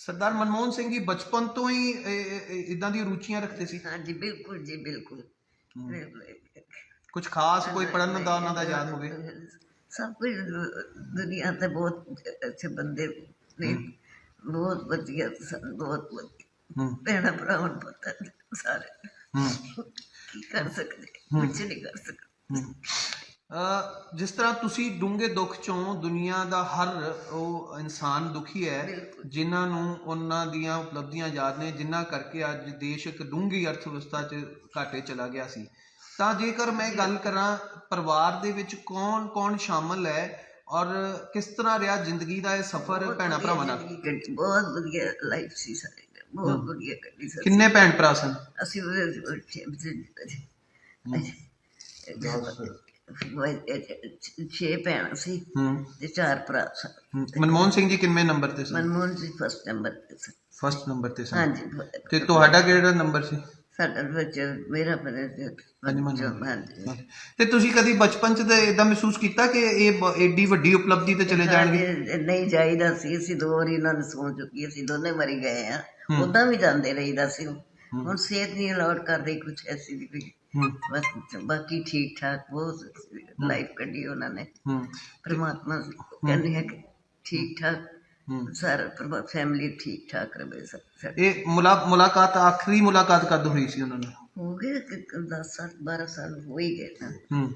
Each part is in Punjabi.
ਸਰਦਾਰ ਮਨਮੋਹਨ ਸਿੰਘ ਜੀ ਬਚਪਨ ਤੋਂ ਹੀ ਇਦਾਂ ਦੀਆਂ ਰੁਚੀਆਂ ਰੱਖਦੇ ਸੀ? ਹਾਂਜੀ ਬਿਲਕੁਲ ਜੀ ਬਿਲਕੁਲ। ਕੁਝ ਖਾਸ ਕੋਈ ਪੜਨ ਦਾ ਉਹਨਾਂ ਦਾ ਯਾਦ ਹੋਵੇ? ਸਭ ਕੁਝ ਦੁਨੀਆ ਤੇ ਬਹੁਤ ਅੱਛੇ ਬੰਦੇ ਨੇ। ਬਹੁਤ ਵਧੀਆ ਸਨ ਬਹੁਤ ਵਧੀਆ। ਭੈਣਾਂ ਭਰਾਵਾਂ ਨੂੰ ਪਤਾ ਸਾਰੇ। ਹੂੰ। ਕੀ ਕਰ ਸਕਦੇ ਕੁਝ ਨਹੀਂ ਕਰ ਸਕਦੇ। ਜਿਸ ਤਰ੍ਹਾਂ ਤੁਸੀਂ ਡੂੰਘੇ ਦੁੱਖ ਚੋਂ ਦੁਨੀਆ ਦਾ ਹਰ ਉਹ ਇਨਸਾਨ ਦੁਖੀ ਹੈ। ਜਿਨ੍ਹਾਂ ਨੂੰ ਉਹਨਾਂ ਦੀਆਂ ਉਪਲਬਧੀਆਂ ਯਾਦ ਨੇ ਜਿਨ੍ਹਾਂ ਕਰਕੇ ਅੱਜ ਦੇਸ਼ ਇੱਕ ਡੂੰਘੀ ਅਰਥ ਵਿਵਸਥਾ 'ਚ ਘਾਟੇ ਚਲਾ ਗਿਆ ਸੀ। ਤਾਂ ਜੇਕਰ ਮੈਂ ਗੱਲ ਕਰਾਂ ਪਰਿਵਾਰ ਦੇ ਵਿੱਚ ਕੌਣ ਕੌਣ ਸ਼ਾਮਲ ਹੈ ਔਰ ਕਿਸ ਤਰ੍ਹਾਂ ਰਿਹਾ ਜ਼ਿੰਦਗੀ ਦਾ ਇਹ ਸਫ਼ਰ ਭੈਣਾਂ ਭਰਾਵਾਂ ਨਾਲ? ਬਹੁਤ ਵਧੀਆ ਲਾਈਫ ਸੀ ਸਾਡੀ। ਬਹੁਤ ਵਧੀਆ ਕੱਢੀ ਸੀ ਕਿੰਨੇ ਭੈਣ ਭਰਾ ਸਨ? ਅਸੀਂ ਛੇ ਭੈਣਾਂ ਸੀ ਹੂੰ। ਤੇ ਚਾਰ ਭਰਾ ਸਨ। ਮਨਮੋਹਨ ਸਿੰਘ ਜੀ ਕਿੰਨੇ ਨੰਬਰ ਤੇ ਸਨ? ਮਨਮੋਹਨ ਜੀ ਫਸਟ ਨੰਬਰ ਤੇ ਸੀ ਫਸਟ ਨੰਬਰ ਤੇ ਸਨ। ਹਾਂਜੀ। ਤੇ ਤੁਹਾਡਾ ਕਿਹੜਾ ਨੰਬਰ ਸੀ? ਸਾਡਾ ਬੱਚਾ ਮੇਰਾ ਹਾਂਜੀ ਤੇ ਤੁਸੀਂ ਕਦੀ ਬਚਪਨ ਚ ਤੇ ਇਦਾਂ ਮਹਿਸੂਸ ਕੀਤਾ ਕਿ ਇਹ ਬ- ਏਡੀ ਵੱਡੀ ਉਪਲਬਧੀ ਤੇ ਚਲੇ ਜਾਣਗੇ? ਨਹੀਂ ਜਾਈਦਾ ਸੀ। ਅਸੀਂ ਦੋ ਵਾਰੀ ਇਹਨਾਂ ਨੂੰ ਸੌਂ ਚੁੱਕੀ ਅਸੀਂ ਦੋਨੇ ਮਰੀ ਗਏ ਆ। ਉਦਾਂ ਵੀ ਜਾਂਦੇ ਰਹੀਦਾ ਸੀ। ਹੁਣ ਸਿਹਤ ਨਹੀਂ ਅਲਾਉਡ ਕਰਦੀ ਕੁਝ ਐਸੀ ਦੀ ਕੋਈ ਹੂੰ। ਬਸ ਬਾਕੀ ਠੀਕ ਠਾਕ ਬਹੁਤ ਲਾਈਫ ਕੱਢੀ ਉਹਨਾਂ ਨੇ। ਹੂੰ। ਪਰਮਾਤਮਾ ਕਹਿੰਦੇ ਹੈ ਕਿ ਠੀਕ ਠਾਕ ਸਾਰਾ ਫੈਮਿਲੀ ਠੀਕ ਠਾਕ ਰਵੇ ਸਭ। ਇਹ ਮੁਲਾ- ਮੁਲਾਕਾਤ ਆਖਰੀ ਮੁਲਾਕਾਤ ਕਦ ਹੋਈ ਸੀ ਉਹਨਾਂ ਨਾਲ? ਹੋ ਗਏ 10 ਸਾਲ 12 ਸਾਲ ਹੋ ਹੀ ਗਏ ਨਾ। ਹੂੰ।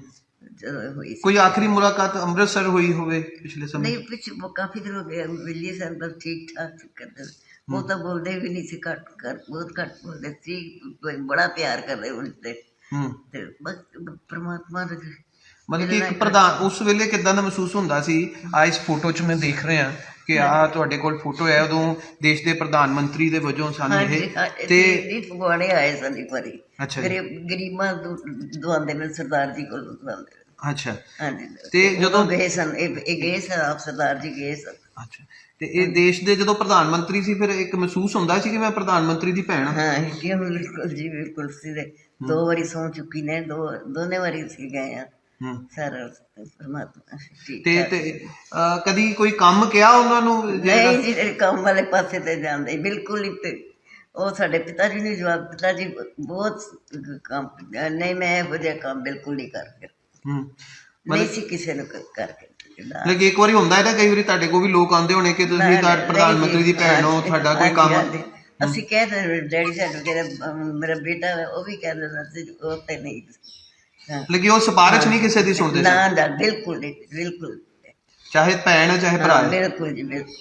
ਜਦੋਂ ਹੋਈ ਸੀ। ਕੋਈ ਆਖਰੀ ਮੁਲਾਕਾਤ ਅੰਮ੍ਰਿਤਸਰ ਹੋਈ ਹੋਵੇ ਪਿਛਲੇ ਸਮੇਂ? ਨਹੀਂ ਪਿੱਛੇ ਕਾਫੀ ਦਿਨ ਹੋ ਗਏ ਦਿੱਲੀ ਸਨ ਪਰ ਠੀਕ ਠਾਕ ਕਰਦੇ ਉਹ ਤਾਂ ਬੋਲਦੇ ਵੀ ਨਹੀਂ ਸੀ ਘੱਟ ਕਰ ਬਹੁਤ ਘੱਟ ਬੋਲਦੇ ਸੀ ਬੜਾ ਪਿਆਰ ਕਰਦੇ ਉਹਨਾਂ ਤੇ। ਹੂੰ। ਤੇ ਬਸ ਪਰਮਾਤਮਾ ਦੇ ਮਤਲਬ ਕਿ ਇੱਕ ਪ੍ਰਧਾਨ ਉਸ ਵੇਲੇ ਕਿਦਾਂ ਦਾ ਮਹਿਸੂਸ ਹੁੰਦਾ ਸੀ? ਆ ਇਸ ਫੋਟੋ 'ਚ ਮੈਂ ਦੇਖ ਰਿਹਾ ਕਿ ਆ ਤੁਹਾਡੇ ਕੋਲ ਫੋਟੋ ਹੈ ਉਦੋਂ ਦੇਸ਼ ਦੇ ਪ੍ਰਧਾਨ ਮੰਤਰੀ ਦੇ ਵਜੋਂ ਸਨ ਇਹ। ਤੇ ਫਗਵਾੜੇ ਆਏ ਸਨ ਇੱਕ ਵਾਰੀ। ਗਰੀਬ ਗਰੀਬਾਂ ਦਵਾਉਂਦੇ ਨੇ ਸਰਦਾਰ ਜੀ ਕੋਲ ਦਵਾਉਂਦੇ। ਅੱਛਾ। ਤੇ ਜਦੋਂ- ਗਏ ਸਨ ਇਹ ਇਹ ਗਏ ਸਨ ਆਪ ਸਰਦਾਰ ਜੀ ਗਏ ਸਨ। ਅੱਛਾ। ਤੇ ਇਹ ਦੇਸ਼ ਦੇ ਜਦੋਂ ਪ੍ਰਧਾਨ ਮੰਤਰੀ ਸੀ ਫਿਰ ਇੱਕ ਮਹਿਸੂਸ ਹੁੰਦਾ ਸੀ ਕਿ ਮੈਂ ਪ੍ਰਧਾਨ ਮੰਤਰੀ ਦੀ ਭੈਣ ਹਾਂ। ਹਾਂ ਕਿਉਂ ਬਿਲਕੁਲ ਜੀ ਬਿਲਕੁਲ ਸਿਰੇ ਦੋ ਵਾਰੀ ਸੌ ਚੁੱਕੀ ਨੇ ਦੋ ਦੋਨੇ ਵਾਰੀ ਸੀ ਗਏ ਆ ਹੂੰ। ਸਾਰਾ ਪਰਮਾਤਮਾ ਠੀਕ ਤੇ। ਤੇ ਅਹ, ਕਦੀ ਕੋਈ ਕੰਮ ਕਿਹਾ ਉਹਨਾਂ ਨੂੰ? ਜਿਹੜਾ- ਨਹੀਂ ਜੀ ਕੰਮ ਵਾਲੇ ਪਾਸੇ ਤੇ ਜਾਂਦੇ ਬਿਲਕੁਲ ਹੀ ਤੇ ਉਹ ਸਾਡੇ ਪਿਤਾ ਜੀ ਨੇ ਜਵਾਬ ਪਿਤਾ ਜੀ ਬਹੁਤ ਕੰਮ ਨਹੀਂ ਮੈਂ ਇਹੋ ਜਿਹਾ ਕੰਮ ਬਿਲਕੁਲ ਨਹੀਂ ਕਰਕੇ ਹੂੰ। ਨਹੀਂ ਸੀ ਕਿਸੇ ਨੂੰ ਕ- ਕਰਕੇ। ਲੇਕਿਨ ਇੱਕ ਵਾਰੀ ਹੁੰਦਾ ਹੈ ਨਾ ਕਈ ਵਾਰੀ ਤੁਹਾਡੇ ਕੋਲ ਵੀ ਲੋਕ ਆਉਂਦੇ ਹੋਣੇ ਕਿ ਤੁਸੀਂ ਤਾਂ ਪ੍ਰਧਾਨ ਮੰਤਰੀ ਦੀ ਭੈਣ ਹੋ ਤੁਹਾਡਾ ਕੋਈ ਕੰਮ। ਅਸੀਂ ਕਹਿੰਦੇ ਡੈਡੀ ਸਾਡੇ ਅਮ, ਮੇਰਾ ਬੇਟਾ ਉਹ ਵੀ ਕਹਿੰਦਾ ਹੁੰਦਾ ਸੀ ਉਹ ਤੇ ਨਹੀਂ। ਲੇਕਿਨ ਉਹ ਸਿਫਾਰਿਸ਼ ਨਹੀਂ ਕਿਸੇ ਦੀ ਸੁਣਦੇ ਨਾ ਨਾ ਬਿਲਕੁਲ ਨਹੀਂ ਬਿਲਕੁਲ ਚਾਹੇ ਭੈਣ ਹੈ ਚਾਹੇ ਭਰਾ ਹਾਂ, ਬਿਲਕੁਲ ਜੀ ਬਿਲਕੁਲ।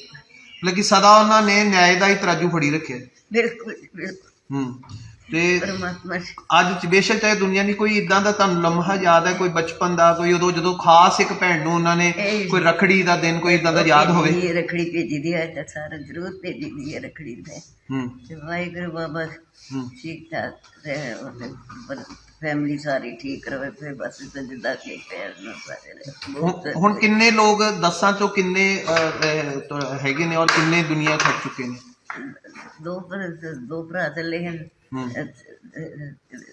ਲੇਕਿਨ ਸਦਾ ਉਹਨਾਂ ਨੇ ਨਿਆਂ ਦਾ ਹੀ ਤਰਾਜੂ ਫੜੀ ਰੱਖਿਆ। ਬਿਲਕੁਲ ਬਿਲਕੁਲ। ਹੂੰ। ਤੇ ਪਰਮਾਤਮਾ ਜੀ। ਅੱਜ ਚ ਬੇਸ਼ੱਕ ਚਾਹੇ ਦੁਨੀਆ ਦੀ ਕੋਈ ਇਦਾਂ ਦਾ ਤੁਹਾਨੂੰ ਲਮਹਾ ਯਾਦ ਹੈ ਕੋਈ ਬਚਪਨ ਦਾ ਕੋਈ ਉਦੋਂ ਜਦੋਂ ਖਾਸ ਇੱਕ ਭੈਣ ਨੂੰ ਉਹਨਾਂ ਨੇ ਇਹ- ਕੋਈ ਰਖੜੀ ਦਾ ਦਿਨ ਕੋਈ ਇਦਾਂ ਦਾ ਯਾਦ ਹੋਵੇ। ਭੇਜੀ ਹੈ, ਰੱਖੜੀ ਭੇਜੀ ਦੀ ਹੈ ਤਾਂ ਸਾਰਾ ਜ਼ਰੂਰ ਭੇਜੀ ਦੀ ਹੈ ਰੱਖੜੀ ਤੇ ਹੂੰ। ਤੇ ਵਾਹਿਗੁਰੂ ਬਾਬਾ ਹੂੰ। ਠੀਕ ਠਾਕ ਰਹੇ ਉਹਦੇ ਫੈਮਿਲੀ ਸਾਰੀ ਠੀਕ ਰਵੇ ਫਿਰ ਬਸ ਤੇ ਜਿੱਦਾਂ ਕਿ ਪੈਰ ਨਾਲ ਸਾਰੇ ਰਹੇ। ਬਹੁਤ ਹੁਣ- ਹੁਣ ਕਿੰਨੇ ਲੋਕ ਦਸਾਂ ਚੋਂ ਕਿੰਨੇ ਅਹ, ਅਹ, ਤੋਂ ਹੈਗੇ ਨੇ ਔਰ ਕਿੰਨੇ ਦੁਨੀਆ ਛੱਡ ਚੁੱਕੇ ਨੇ? ਦੋ ਭਰਾ ਦੋ ਭਰਾ ਚੱਲੇ ਹਨ।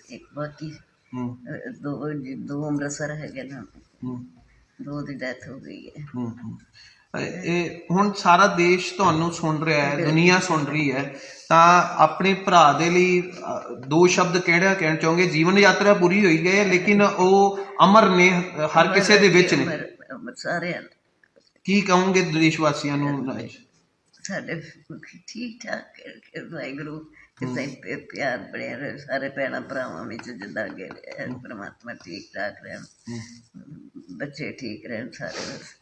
ਇੱਕ ਬਾਕੀ ਹੂੰ। ਅਹ, ਦੋ ਜੀ- ਦੋ ਅੰਮ੍ਰਿਤਸਰ ਹੈਗੇ ਨਾ। ਹੂੰ। ਦੋ ਦੀ ਡੈਥ ਹੋ ਗਈ ਹੈ। ਹੂੰ, ਹੂੰ। ਇਹ ਇਹ ਹੁਣ ਸਾਰਾ ਦੇਸ਼ ਤੁਹਾਨੂੰ ਸੁਣ ਰਿਹਾ ਹੈ ਦੁਨੀਆ ਸੁਣ ਰਹੀ ਹੈ। ਤਾਂ ਆਪਣੇ ਭਰਾ ਦੇ ਲਈ ਦੋ ਸ਼ਬਦ ਕਿਹੜਾ ਕਹਿਣਾ ਚਾਹੋਗੇ? ਜੀਵਨ ਯਾਤਰਾ ਪੂਰੀ ਹੋਈ ਹੈ ਲੇਕਿਨ ਉਹ ਅਮਰ ਨੇ ਹਰ ਕਿਸੇ ਦੇ ਵਿੱਚ ਨੇ। ਕੀ ਕਹੋਗੇ ਦੇਸ਼ ਵਾਸੀਆਂ ਨੂੰ ਸਾਡੇ ਠੀਕ ਠਾਕ ਹੈ, ਵਾਹਿਗੁਰੂ ਕਿਤੇ ਪਿ- ਪਿਆਰ ਬਣਿਆ ਰਹੇ ਸਾਰੇ ਭੈਣਾਂ ਭਰਾਵਾਂ ਵਿੱਚ ਜਿੱਦਾਂ ਅੱਗੇ ਰਹੇ, ਪਰਮਾਤਮਾ ਠੀਕ ਠਾਕ ਰਹਿਣ ਬੱਚੇ ਠੀਕ ਰਹਿਣ ਸਾਰੇ ਬਸ।